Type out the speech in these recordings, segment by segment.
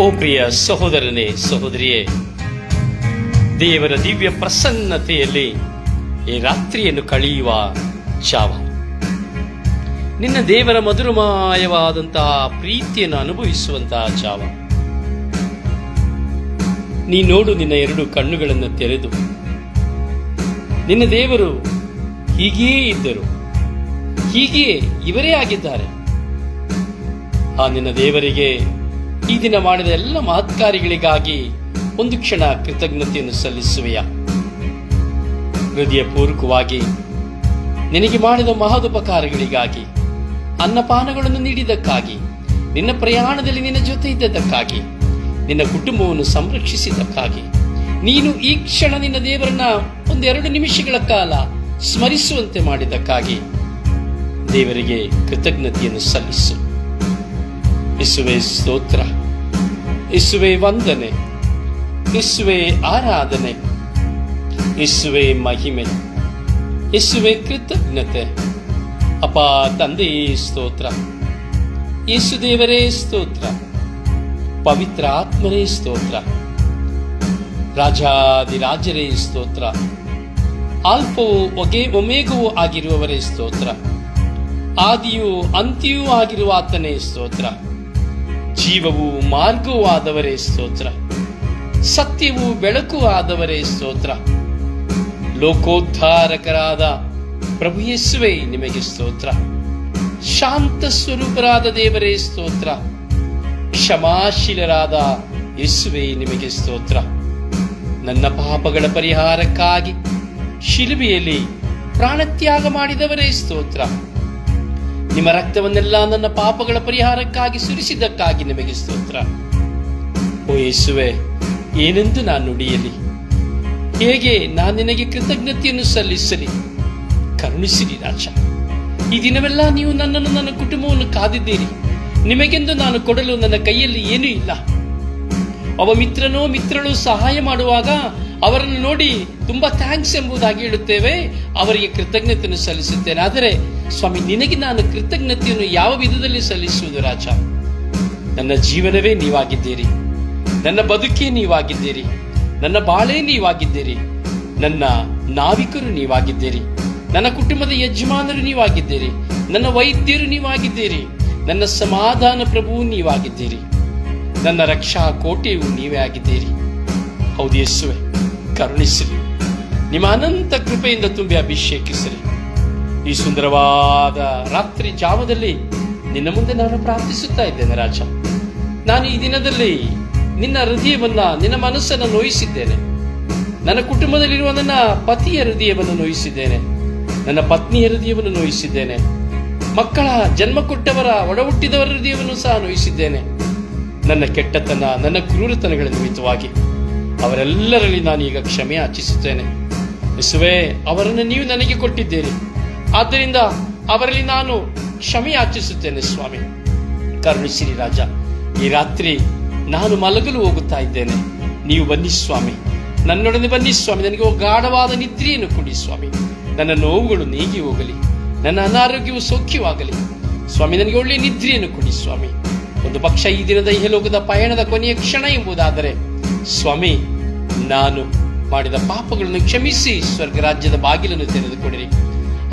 ಓ ಪ್ರಿಯ ಸಹೋದರನೇ, ಸಹೋದರಿಯೇ, ದೇವರ ದಿವ್ಯ ಪ್ರಸನ್ನತೆಯಲ್ಲಿ ಈ ರಾತ್ರಿಯನ್ನು ಕಳೆಯುವ ಚಾವ. ನಿನ್ನ ದೇವರ ಮಧುರಮಾಯವಾದಂತಹ ಪ್ರೀತಿಯನ್ನು ಅನುಭವಿಸುವಂತಹ ಚಾವ. ನೀ ನೋಡು ನಿನ್ನ ಎರಡು ಕಣ್ಣುಗಳನ್ನು ತೆರೆದು. ನಿನ್ನ ದೇವರು ಹೀಗೆಯೇ ಇದ್ದರು. ಹೀಗೆಯೇ ಇವರೇ ಆಗಿದ್ದಾರೆ. ಆ ನಿನ್ನ ದೇವರಿಗೆ ಈ ದಿನ ಮಾಡಿದ ಎಲ್ಲ ಮಹತ್ಕಾರಿಗಳಿಗಾಗಿ ಒಂದು ಕ್ಷಣ ಕೃತಜ್ಞತೆಯನ್ನು ಸಲ್ಲಿಸುವೆಯ? ಹೃದಯಪೂರ್ವಕವಾಗಿ ನಿನಗೆ ಮಾಡಿದ ಮಹದುಪಕಾರಗಳಿಗಾಗಿ, ಅನ್ನಪಾನಗಳನ್ನು ನೀಡಿದ್ದಕ್ಕಾಗಿ, ನಿನ್ನ ಪ್ರಯಾಣದಲ್ಲಿ ನಿನ್ನ ಜೊತೆ ಇದ್ದದಕ್ಕಾಗಿ ನಿನ್ನ ಕುಟುಂಬವನ್ನು ಸಂರಕ್ಷಿಸಿದ್ದಕ್ಕಾಗಿ, ನೀನು ಈ ಕ್ಷಣ ನಿನ್ನ ದೇವರನ್ನ ಒಂದೆರಡು ನಿಮಿಷಗಳ ಕಾಲ ಸ್ಮರಿಸುವಂತೆ ಮಾಡಿದ್ದಕ್ಕಾಗಿ ದೇವರಿಗೆ ಕೃತಜ್ಞತೆಯನ್ನು ಸಲ್ಲಿಸು. ಸ್ತೋತ್ರ. ಇಸುವೆ ವಂದನೆ ಇಸುವೆ ಆರಾಧನೆ ಇಸುವೆ ಮಹಿಮೆ ಇಸುವೆ ಕೃತಜ್ಞತೆ ಅಪ ತಂದೆಯೇ ಸ್ತೋತ್ರ ಯೇಸು ದೇವರೇ ಸ್ತೋತ್ರ ಪವಿತ್ರ ಆತ್ಮರೇ ಸ್ತೋತ್ರ ರಾಜಾದಿರಾಜರೇ ಸ್ತೋತ್ರ ಆಲ್ಫವು ಒಗೆ ಒಮೇಗವೂ ಆಗಿರುವವರೇ ಸ್ತೋತ್ರ ಆದಿಯೂ ಅಂತ್ಯವೂ ಆಗಿರುವ ಆತನೇ ಸ್ತೋತ್ರ ಜೀವವು ಮಾರ್ಗವೂ ಆದವರೇ ಸ್ತೋತ್ರ. ಸತ್ಯವು ಬೆಳಕು ಆದವರೇ ಸ್ತೋತ್ರ. ಲೋಕೋದ್ಧಾರಕರಾದ ಪ್ರಭು ಯೇಸುವೆ ನಿಮಗೆ ಸ್ತೋತ್ರ. ಶಾಂತ ಸ್ವರೂಪರಾದ ದೇವರೇ ಸ್ತೋತ್ರ. ಕ್ಷಮಾಶೀಲರಾದ ಯೇಸುವೆ ನಿಮಗೆ ಸ್ತೋತ್ರ. ನನ್ನ ಪಾಪಗಳ ಪರಿಹಾರಕ್ಕಾಗಿ ಶಿಲುಬೆಯಲ್ಲಿ ಪ್ರಾಣತ್ಯಾಗ ಮಾಡಿದವರೇ ಸ್ತೋತ್ರ. ನಿಮ್ಮ ರಕ್ತವನ್ನೆಲ್ಲ ನನ್ನ ಪಾಪಗಳ ಪರಿಹಾರಕ್ಕಾಗಿ ಸುರಿಸಿದ್ದಕ್ಕಾಗಿ ನಿಮಗೆ ಸ್ತೋತ್ರ. ಓ ಯೇಸುವೆ, ಏನೆಂದು ನಾನು ನುಡಿಯಲಿ? ಹೇಗೆ ನಾನು ನಿನಗೆ ಕೃತಜ್ಞತೆಯನ್ನು ಸಲ್ಲಿಸಲಿ? ಕರುಣಿಸಿರಿ ರಾಜ. ಈ ದಿನವೆಲ್ಲ ನೀವು ನನ್ನನ್ನು ನನ್ನ ಕುಟುಂಬವನ್ನು ಕಾದಿದ್ದೀರಿ. ನಿಮಗೆಂದು ನಾನು ಕೊಡಲು ನನ್ನ ಕೈಯಲ್ಲಿ ಏನೂ ಇಲ್ಲ. ಅವ ಮಿತ್ರನೋ ಮಿತ್ರಳು ಸಹಾಯ ಮಾಡುವಾಗ ಅವರನ್ನು ನೋಡಿ ತುಂಬಾ ಥ್ಯಾಂಕ್ಸ್ ಎಂಬುದಾಗಿ ಹೇಳುತ್ತೇವೆ. ಅವರಿಗೆ ಕೃತಜ್ಞತೆಯನ್ನು ಸಲ್ಲಿಸುತ್ತೇನೆ. ಆದರೆ ಸ್ವಾಮಿ, ನಿನಗೆ ನಾನು ಕೃತಜ್ಞತೆಯನ್ನು ಯಾವ ವಿಧದಲ್ಲಿ ಸಲ್ಲಿಸುವುದು ರಾಜ? ನನ್ನ ಜೀವನವೇ ನೀವಾಗಿದ್ದೀರಿ. ನನ್ನ ಬದುಕೇ ನೀವಾಗಿದ್ದೀರಿ. ನನ್ನ ಬಾಳೆ ನೀವಾಗಿದ್ದೀರಿ. ನನ್ನ ನಾವಿಕರು ನೀವಾಗಿದ್ದೀರಿ. ನನ್ನ ಕುಟುಂಬದ ಯಜಮಾನರು ನೀವಾಗಿದ್ದೀರಿ. ನನ್ನ ವೈದ್ಯರು ನೀವಾಗಿದ್ದೀರಿ. ನನ್ನ ಸಮಾಧಾನ ಪ್ರಭು ನೀವಾಗಿದ್ದೀರಿ. ನನ್ನ ರಕ್ಷಾ ಕೋಟೆಯು ನೀವೇ ಆಗಿದ್ದೀರಿ. ಹೌದು ಯೇಸುವೆ. ಕರುಣಿಸಿರಿ. ನಿಮ್ಮ ಅನಂತ ಕೃಪೆಯಿಂದ ತುಂಬಿ ಅಭಿಷೇಕಿಸಿರಿ. ಈ ಸುಂದರವಾದ ರಾತ್ರಿ ಜಾವದಲ್ಲಿ ನಿನ್ನ ಮುಂದೆ ನಾನು ಪ್ರಾರ್ಥಿಸುತ್ತಾ ಇದ್ದೇನೆ ರಾಜ. ನಾನು ಈ ದಿನದಲ್ಲಿ ನಿನ್ನ ಹೃದಯವನ್ನ, ನಿನ್ನ ಮನಸ್ಸನ್ನು ನೋಯಿಸಿದ್ದೇನೆ. ನನ್ನ ಕುಟುಂಬದಲ್ಲಿರುವ ನನ್ನ ಪತಿಯ ಹೃದಯವನ್ನು ನೋಯಿಸಿದ್ದೇನೆ. ನನ್ನ ಪತ್ನಿಯ ಹೃದಯವನ್ನು ನೋಯಿಸಿದ್ದೇನೆ. ಮಕ್ಕಳ ಜನ್ಮ ಕೊಟ್ಟವರ ಒಡ ಹುಟ್ಟಿದವರ ಹೃದಯವನ್ನು ಸಹ ನೋಯಿಸಿದ್ದೇನೆ. ನನ್ನ ಕೆಟ್ಟತನ, ನನ್ನ ಕ್ರೂರತನಗಳ ನಿಮಿತ್ತವಾಗಿ ಅವರೆಲ್ಲರಲ್ಲಿ ನಾನು ಈಗ ಕ್ಷಮೆ ಯಾಚಿಸುತ್ತೇನೆ ಯೇಸುವೆ, ಅವರನ್ನು ನೀವು ನನಗೆ ಕೊಟ್ಟಿದ್ದೀರಿ. ಆದ್ದರಿಂದ ಅವರಲ್ಲಿ ನಾನು ಕ್ಷಮೆ ಯಾಚಿಸುತ್ತೇನೆ ಸ್ವಾಮಿ. ಕರುಣಿಸಿರಿ ರಾಜ, ಈ ರಾತ್ರಿ ನಾನು ಮಲಗಲು ಹೋಗುತ್ತಾ ಇದ್ದೇನೆ. ನೀವು ಬನ್ನಿ, ಸ್ವಾಮಿ. ನನ್ನೊಡನೆ ಬನ್ನಿ, ಸ್ವಾಮಿ. ನನಗೆ ಗಾಢವಾದ ನಿದ್ರೆಯನ್ನು ಕೊಡಿ, ಸ್ವಾಮಿ. ನನ್ನ ನೋವುಗಳು ನೀಗಿ ಹೋಗಲಿ. ನನ್ನ ಅನಾರೋಗ್ಯವು ಸೌಖ್ಯವಾಗಲಿ. ಸ್ವಾಮಿ, ನನಗೆ ಒಳ್ಳೆಯ ನಿದ್ರೆಯನ್ನು ಕೊಡಿ, ಸ್ವಾಮಿ. ಒಂದು ಪಕ್ಷ ಈ ದಿನದ ಇಹಲೋಕದ ಪಯಣದ ಕೊನೆಯ ಕ್ಷಣ ಎಂಬುದಾದರೆ ಸ್ವಾಮಿ, ನಾನು ಮಾಡಿದ ಪಾಪಗಳನ್ನು ಕ್ಷಮಿಸಿ ಸ್ವರ್ಗ ರಾಜ್ಯದ ಬಾಗಿಲನ್ನು ತೆರೆದುಕೊಡಿರಿ.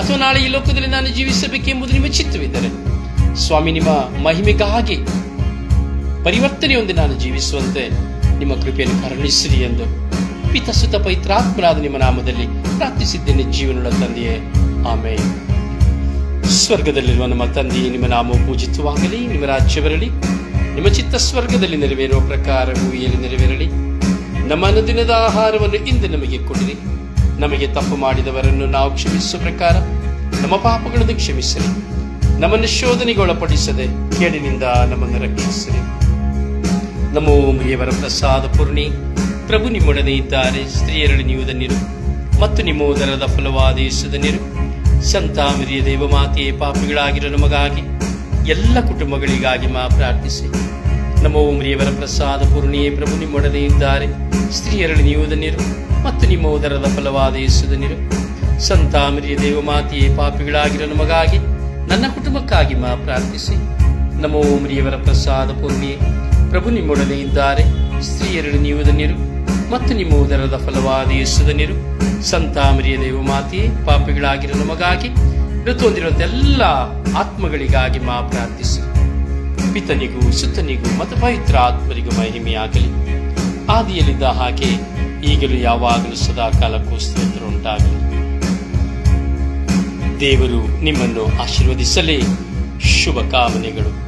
ಅಥವಾ ನಾಳೆ ಈ ಲೋಕದಲ್ಲಿ ನಾನು ಜೀವಿಸಬೇಕೆಂಬುದು ನಿಮ್ಮ ಚಿತ್ತವಿದ್ದರೆ. ಸ್ವಾಮಿ, ನಿಮ್ಮ ಮಹಿಮೆಗಾಗಿ ಪರಿವರ್ತನೆ ಹೊಂದಿ ನಾನು ಜೀವಿಸುವಂತೆ ನಿಮ್ಮ ಕೃಪೆಯನ್ನು ಕರುಣಿಸಿರಿ ಎಂದು ಪಿತಸುತ ಪವಿತ್ರಾತ್ಮರಾದ ನಿಮ್ಮ ನಾಮದಲ್ಲಿ ಪ್ರಾರ್ಥಿಸಿದ್ದೇನೆ ಜೀವನದ ತಂದೆಯೇ. ಆಮೆ ಸ್ವರ್ಗದಲ್ಲಿರುವ ನಮ್ಮ ತಂದೆಯೇ, ನಿಮ್ಮ ನಾಮವು ಪೂಜಿತವಾಗಲಿ, ನಿಮ್ಮ ರಾಜ್ಯ ಬರಲಿ, ನಿಮ್ಮ ಚಿತ್ತ ಸ್ವರ್ಗದಲ್ಲಿ ನೆರವೇರುವ ಪ್ರಕಾರ ಭೂಮಿಯಲ್ಲಿ ನೆರವೇರಲಿ. ನಮ್ಮ ಅನುದಿನದ ಆಹಾರವನ್ನು ಇಂದು ನಮಗೆ ಕೊಡಿರಿ. ನಮಗೆ ತಪ್ಪು ಮಾಡಿದವರನ್ನು ನಾವು ಕ್ಷಮಿಸುವ ಪ್ರಕಾರ ನಮ್ಮ ಪಾಪಗಳನ್ನು ಕ್ಷಮಿಸಿರಿ. ನಮ್ಮನ್ನು ಶೋಧನೆಗೆ ಒಳಪಡಿಸದೆ ಕೇಡಿನಿಂದ ನಮ್ಮನ್ನು ರಕ್ಷಿಸಿರಿ. ನಮೋ ಮರಿಯವರ ಪ್ರಸಾದ ಪೂರ್ಣಿ, ಪ್ರಭು ನಿಮ್ಮೊಡನೆ ಇದ್ದಾರೆ. ಸ್ತ್ರೀಯರಲ್ಲಿ ನೀವು ಧನ್ಯರು, ಮತ್ತು ನಿಮ್ಮ ಉದರದ ಫಲವಾದ ಯೇಸುಧನ್ಯರು ಸಂತಾಮಿರಿಯ ದೇವ ಮಾತೆಯೇ ದೇವಮಾತೆಯೇ, ಪಾಪಿಗಳಾಗಿರೋ ನಮಗಾಗಿ ಎಲ್ಲ ಕುಟುಂಬಗಳಿಗಾಗಿ ಮಾ ಪ್ರಾರ್ಥಿಸಿ. ನಮೋ ಮುರಿಯವರ ಪ್ರಸಾದ ಪೂರ್ಣಿಯೇ ಪ್ರಭು ನಿಮ್ಮೊಡನೆ ಇದ್ದಾರೆ ಸ್ತ್ರೀಯರಲ್ಲಿ ನೀವು ಧನ್ಯರು ಮತ್ತು ನಿಮ್ಮ ಉದರದ ಫಲವಾದ ಯೇಸು ಧನ್ಯರು ಸಂತಾಮರಿಯ ದೇವಮಾತೆಯೇ ಪಾಪಿಗಳಾಗಿರೋ ನಮಗಾಗಿ ನನ್ನ ಕುಟುಂಬಕ್ಕಾಗಿ ಮಾ ಪ್ರಾರ್ಥಿಸಿ. ನಮೋ ಮುರಿಯವರ ಪ್ರಸಾದ ಪೂರ್ಣಿಯೇ ಪ್ರಭು ನಿಮ್ಮೊಡನೆ ಇದ್ದಾರೆ ಸ್ತ್ರೀಯರಲ್ಲಿ ನೀವು ಧನ್ಯರು ಮತ್ತು ನಿಮ್ಮ ಉದರದ ಫಲವಾದ ಯೇಸು ಸಂತಾಮರಿಯ ದೇವ ಮಾತೆಯೇ, ಪಾಪಿಗಳಾಗಿರೋ ನಮಗಾಗಿ ಋತುವಂದಿರುವಂತ ಎಲ್ಲ ಆತ್ಮಗಳಿಗಾಗಿ ಮಾ ಪ್ರಾರ್ಥಿಸಿ. ಪಿತನಿಗೂ ಸುತ್ತನಿಗೂ ಮತ್ತು ಪವಿತ್ರ ಆತ್ಮರಿಗೂ ಮಹಿಮೆಯಾಗಲಿ. ಆದಿಯಲ್ಲಿದ್ದ ಹಾಗೆ ಈಗಲೂ ಯಾವಾಗಲೂ ಸದಾ ಕಾಲಕ್ಕೂ ಸ್ತೋತ್ರ ಉಂಟಾಗಲಿ ದೇವರು ನಿಮ್ಮನ್ನು ಆಶೀರ್ವದಿಸಲಿ. ಶುಭ ಕಾಮನೆಗಳು